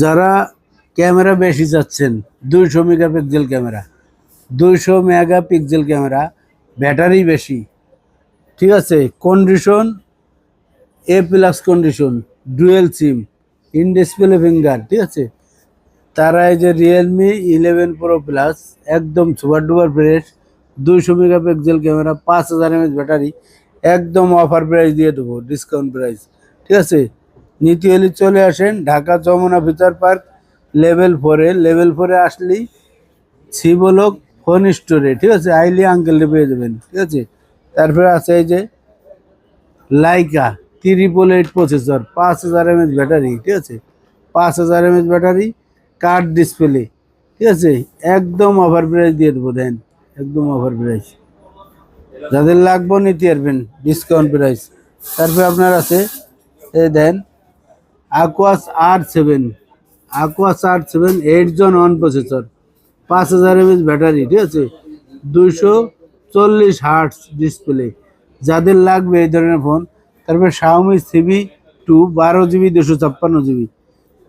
যারা ক্যামেরা বেশি যাচ্ছেন দুইশো মেগাপিক্সেল ক্যামেরা, দুইশো মেগাপিক্সেল ক্যামেরা, ব্যাটারি বেশি, ঠিক আছে? Condition A plus condition dual SIM in display finger ঠিক আছে? তারা এই যে রিয়েলমি ইলেভেন প্রো প্লাস একদম সুপার ডুপার ফ্রেশ দুইশো মেগাপিক্সেল ক্যামেরা, পাঁচ হাজার এমএচ ব্যাটারি, একদম অফার প্রাইস দিয়ে দেবো ডিসকাউন্ট প্রাইস ঠিক আছে? নীতি হলে চলে আসেন Dhaka Jamuna feature park level ফোরে লেভেল ফোরে আসলেই শিবলোক ফোন স্টোরে, ঠিক আছে? আইলি আঙ্কেলটি পেয়ে যাবেন, ঠিক আছে? তারপরে আছে এই যে লাইকা ত্রিপল এইট প্রসেসর পাঁচ হাজার এমএচ ব্যাটারি, ঠিক আছে? পাঁচ হাজার এমএচ ব্যাটারি কার্ড ডিসপ্লে ঠিক আছে? একদম অফার প্রাইস দিয়ে দেবো, দেন। একদম অফার প্রাইস যাদের লাগবে নিতে পারবেন ডিসকাউন্ট প্রাইস তারপরে আপনার আছে, এই then Aquos R seven Aquos R seven eight gen one processor পাঁচ হাজার এমএচ ব্যাটারি ঠিক আছে? দুইশো চল্লিশ হার্টস ডিসপ্লে যাদের লাগবে এই ধরনের ফোন তারপরে শাওমি সিবি টু বারো জিবি দুশো ছাপ্পান্ন জিবি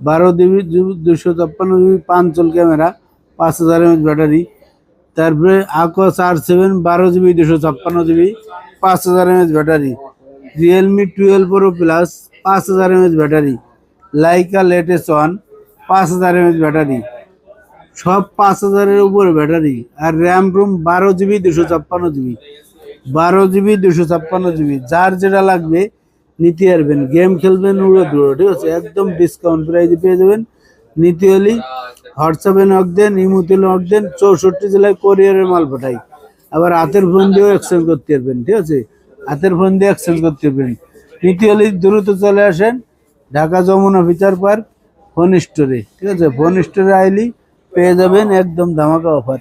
বারো জিবি দুশো ছাপ্পান্ন জিবি পাঁচল ক্যামেরা পাঁচ হাজার এমএচ ব্যাটারি তারপরে আকস আর সেভেন বারো জিবি দুশো ছাপ্পান্ন জিবি পাঁচ হাজার mAh battery Realme twelve pro plus পাঁচ হাজার mAh battery Leica latest one পাঁচ হাজার এমএচ ব্যাটারি সব পাঁচ হাজারের উপরে ব্যাটারি আর র্যাম রুম বারো জিবি দুশো ছাপ্পান্ন জিবি বারো জিবি দুশো ছাপ্পান্ন জিবি যার যেটা লাগবে, নিতে পারবেন। গেম খেলবেন, উড়ো দুড়ো, ঠিক আছে? একদম ডিসকাউন্ট প্রাইজে পেয়ে যাবেন। নিতে হলেই হোয়াটসঅ্যাপে নক দেন, ইমুতে নক দেন, চৌষট্টি জেলায় কোরিয়ারের মাল পাঠাই। আবার হাতের ফোন দিয়েও এক্সচেঞ্জ করতে পারবেন, ঠিক আছে? হাতের ফোন দিয়ে এক্সচেঞ্জ করতে পারবেন। নিতে হলেই দ্রুত চলে আসেন। Dhaka Jamuna feature park, phone স্টোরে। ঠিক আছে, ফোন স্টোরে আইলি পেয়ে যাবেন একদম ধামাকা অফার